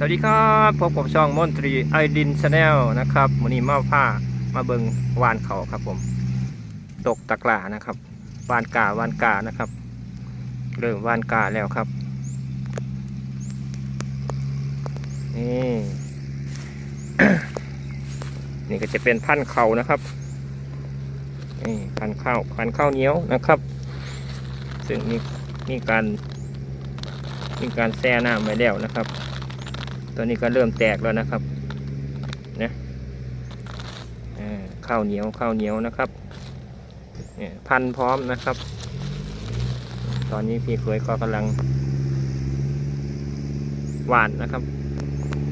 สวัสดีครับพบกับช่องมนตรีไอดินชาแนลนะครับวันนี้มาผ้ามาเบิงวานเขาครับผม ตกตะกร้านะครับ วานกาวานกานะครับ เริ่มวานกาแล้วครับ นี่นี่ก็จะเป็นพันเขานะครับนี่พันข้าวพันข้าวเหนียวนะครับ ซึ่งมีมีการมีการแช่หน้ำไว้แล้วนะครับ ตัวนี้ก็เริ่มแตกแล้วนะครับนะเอ่อข้าวเหนียวข้าวเหนียวนะครับเนี่ยพันพร้อมนะครับ ตอนนี้พี่เคยก็กำลังหวานนะครับ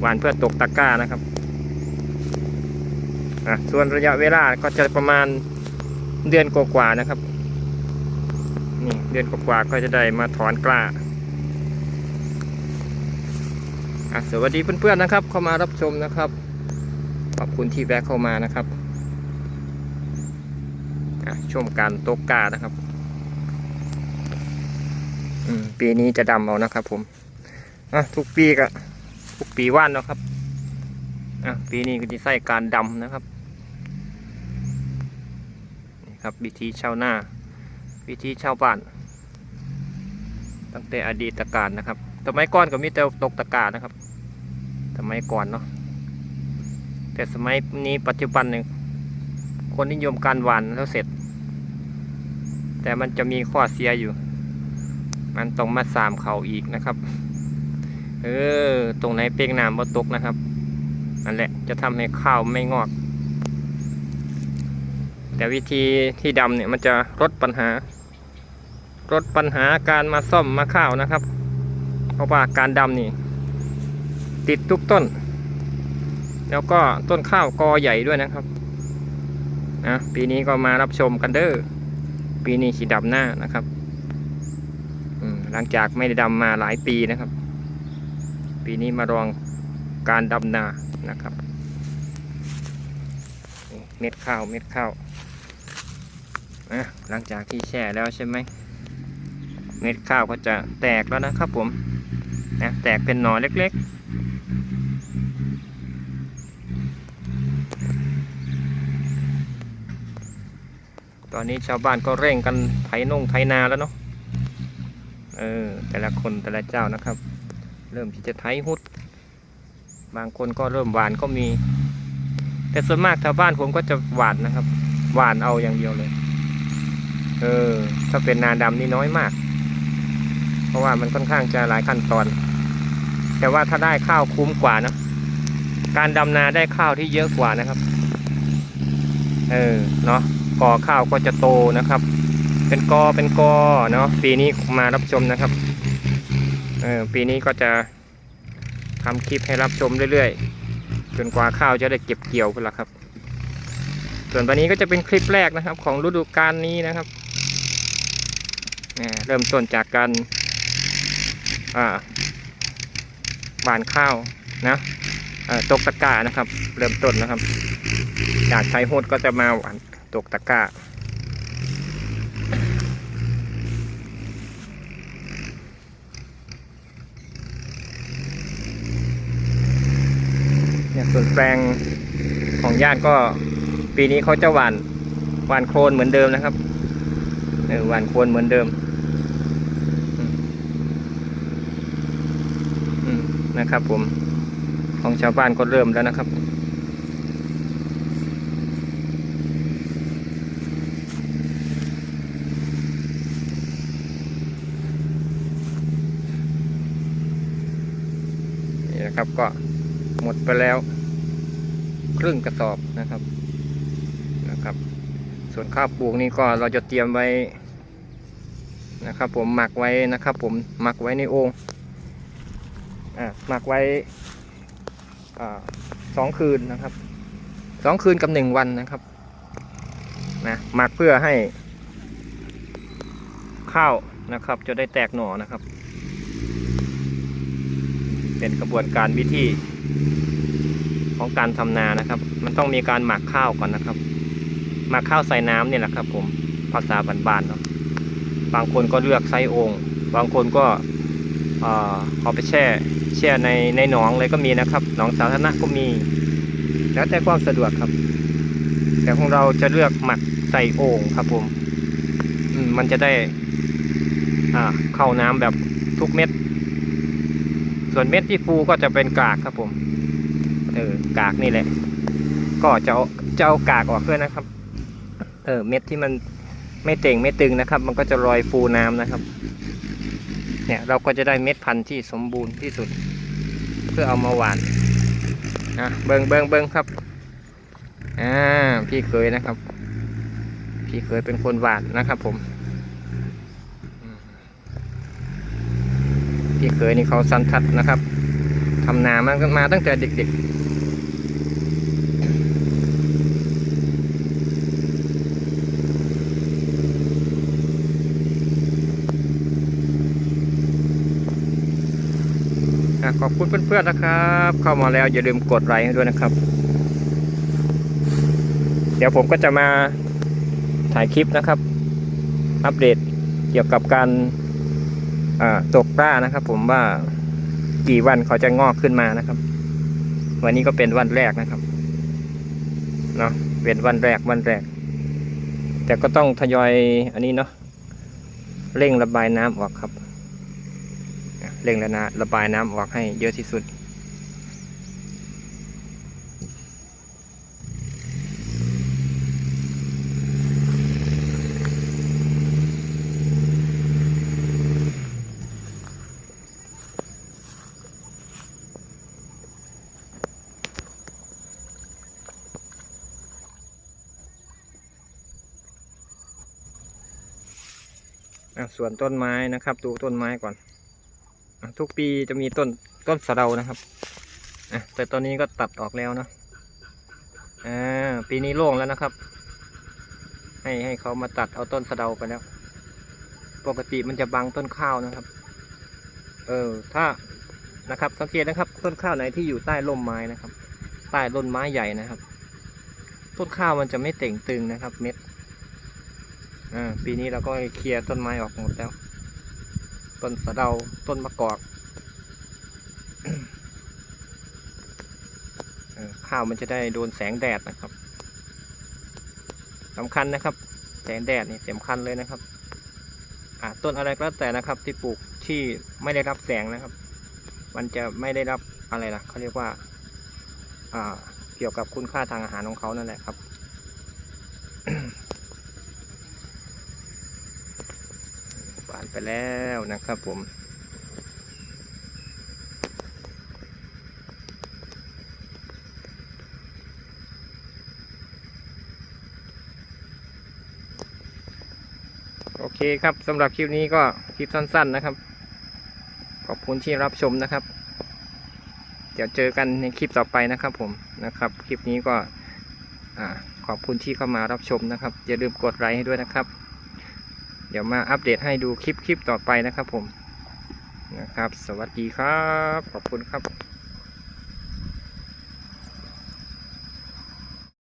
หวานเพื่อตกตะกร้านะครับอะส่วนระยะเวลาก็จะประมาณเดือนกว่าๆนะครับ นี่เดือนกว่าๆก็จะได้มาถอนกล้า อะ สวัสดีเพื่อนๆนะครับ เข้ามารับชมนะครับ ขอบคุณที่แวะเข้ามานะครับชมการตกกานะครับปีนี้จะดำเอานะครับ ผมทุกปีก็ทุกปีว่านนะครับปีนี้ก็จะใส่การดำนะครับนี่ครับ วิธีชาวนาวิธีชาวบ้าน ตั้งแต่อดีตการนะครับสมัยก่อนก็มีแต่ตกตะกร้านะครับ สมัยก่อนเนาะแต่สมัยนี้ปัจจุบันเนี่ยคนนิยมการหวานแล้วเสร็จ แต่มันจะมีข้อเสียอยู่ มันต้องมาสามเข่าอีกนะครับ เออ ตรงไหนเปียกน้ำบ่ตกนะครับนั่นแหละจะทำให้ข้าวไม่งอก แต่วิธีที่ดำเนี่ยมันจะลดปัญหาลดปัญหาการมาซ่อมมาข้าวนะครับ เพราะว่าการดำนี่ ติดทุกต้น แล้วก็ต้นข้าวกอใหญ่ด้วยนะครับนะปีนี้ก็มารับชมกันเด้อปีนี้สีดำหน้านะครับหลังจากไม่ได้ดำมาหลายปีนะครับ ปีนี้มาลองการดำนานะครับ เม็ดข้าวเม็ดข้าวอะหลังจากที่แช่แล้วใช่ไหมเม็ดข้าวก็จะแตกแล้วนะครับผมนะแตกเป็นหน่อเล็ก อนนี้ชาวบ้านก็เร่งกันไถนงไถนาแล้วเนาะเออแต่ละคนแต่ละเจ้านะครับ เริ่มที่จะไถหุด บางคนก็เริ่มหวานก็มี แต่ส่วนมากชาวบ้านผมก็จะหวานนะครับ หวานเอาอย่างเดียวเลย เออ ถ้าเป็นนาดำนี่น้อยมาก เพราะว่ามันค่อนข้างจะหลายขั้นตอน แต่ว่าถ้าได้ข้าวคุ้มกว่านะการดำนาได้ข้าวที่เยอะกว่านะครับ เออ เนาะ กอข้าวก็จะโตนะครับ เป็นกอเป็นกอเนาะปีนี้มารับชมนะครับเออปีนี้ก็จะทำคลิปให้รับชมเรื่อยๆจนกว่าข้าวจะได้เก็บเกี่ยวไปละครับ ส่วนวันนี้ก็จะเป็นคลิปแรกนะครับ ของฤดูกาลนี้นะครับเริ่มต้นจากการอ่านข้าวนะตกตะกานะครับ เริ่มต้นนะครับ จากไทยโฮดก็จะมาหวาน ตกตะกร้าเนี่ยส่วนแปลงของญาติก็ปีนี้เขาจะหวานหวานโคลนเหมือนเดิมนะครับเออหวานโคลนเหมือนเดิมอืมนะครับผมของชาวบ้านก็เริ่มแล้วนะครับ นะครับ ก็หมดไปแล้ว ครึ่งกระสอบนะครับนะครับ ส่วนข้าวปลูกนี่ก็เราจะเตรียมไว้นะครับ ผมหมักไว้นะครับ ผมหมักไว้ในโอ่งอะหมักไว้อ่าสองคืนนะครับสองคืนกับหนึ่งวันนะครับนะหมักเพื่อให้ข้าวนะครับ จะได้แตกหน่อนะครับ เป็นกระบวนการวิธี ของการทำนานะครับ มันต้องมีการหมักข้าวก่อนนะครับหมักข้าวใส่น้ำเนี่ยแหละครับ ผมภาษาบ้านๆเนาะบางคนก็เลือกใส่โองค์บางคนก็เอาไปแช่แช่ในในหนองเลยก็มีนะครับหนองสาธารณะก็มี แล้วแต่ความสะดวกครับ แต่ของเราจะเลือกหมักใส่โอ่งครับผมมมันจะได้เข้าน้ำแบบทุกเม็ด ส่วนเม็ดที่ฟูก็จะเป็นกากครับผมเออกากนี่แหละ ก็จะจะเอากากออกด้วยนะครับ เออเม็ดที่มันไม่เต่งไม่ตึงนะครับ มันก็จะลอยฟูน้ำนะครับ เนี่ยเราก็จะได้เม็ดพันธุ์ที่สมบูรณ์ที่สุด เพื่อเอามาหวานอะเบิงเบิงเบิงครับอ่าพี่เคยนะครับ พี่เคยเป็นคนหวานนะครับผมอืม พี่เคยนี่เขาสันทัดนะครับทำนามามาตั้งแต่เด็กๆขอบคุณเพื่อนๆนะครับ เข้ามาแล้วอย่าลืมกดไลค์ด้วยนะครับ เดี๋ยวผมก็จะมาถ่ายคลิปนะครับ อัปเดตเกี่ยวกับการ ตกปลานะครับ ผมว่ากี่วันเขาจะงอกขึ้นมานะครับ วันนี้ก็เป็นวันแรกนะครับเนาะเป็นวันแรกวันแรก แต่ก็ต้องทยอยอันนี้เนาะเร่งระบายน้ำออกครับ เร่งระนาระบายน้ำออกให้เยอะที่สุด ส่วนต้นไม้นะครับ ดูต้นไม้ก่อนอทุกปีจะมีต้นต้นสะเดานะครับอะแต่ตอนนี้ก็ตัดออกแล้วนะอ่าปีนี้โล่งแล้วนะครับ ให้ให้เขามาตัดเอาต้นสะเดาไปแล้ว ปกติมันจะบังต้นข้าวนะครับ เออถ้านะครับ สังเกตนะครับ ต้นข้าวไหนที่อยู่ใต้ร่มไม้นะครับ ใต้ต้นไม้ใหญ่นะครับ ต้นข้าวมันจะไม่เต่งตึงนะครับ เม็ด ปีนี้เราก็เคลียร์ต้นไม้ออกหมดแล้ว ต้นสะเดาต้นมะกอกเข้าวมันจะได้โดนแสงแดดนะครับสำคัญนะครับ แสงแดดนี่สำคัญเลยนะครับต้นอะไรก็แล้วแต่นะครับที่ปลูกที่ไม่ได้รับแสงนะครับ มันจะไม่ได้รับอะไรล่ะเขาเรียกว่าอ่าเกี่ยวกับคุณค่าทางอาหารของเขานั่นแหละครับ หวาน ไปแล้วนะครับผมโอเคครับสำหรับคลิปนี้ก็คลิปสั้น ๆนะครับ ขอบคุณที่รับชมนะครับ เดี๋ยวเจอกันในคลิปต่อไปนะครับผมนะครับ คลิปนี้ก็อขอบคุณที่เข้ามารับชมนะครับ อย่าลืมกดไลค์ให้ด้วยนะครับ เดี๋ยวมาอัปเดตให้ดูคลิปคลิปต่อไปนะครับผมนะครับ สวัสดีครับ ขอบคุณครับ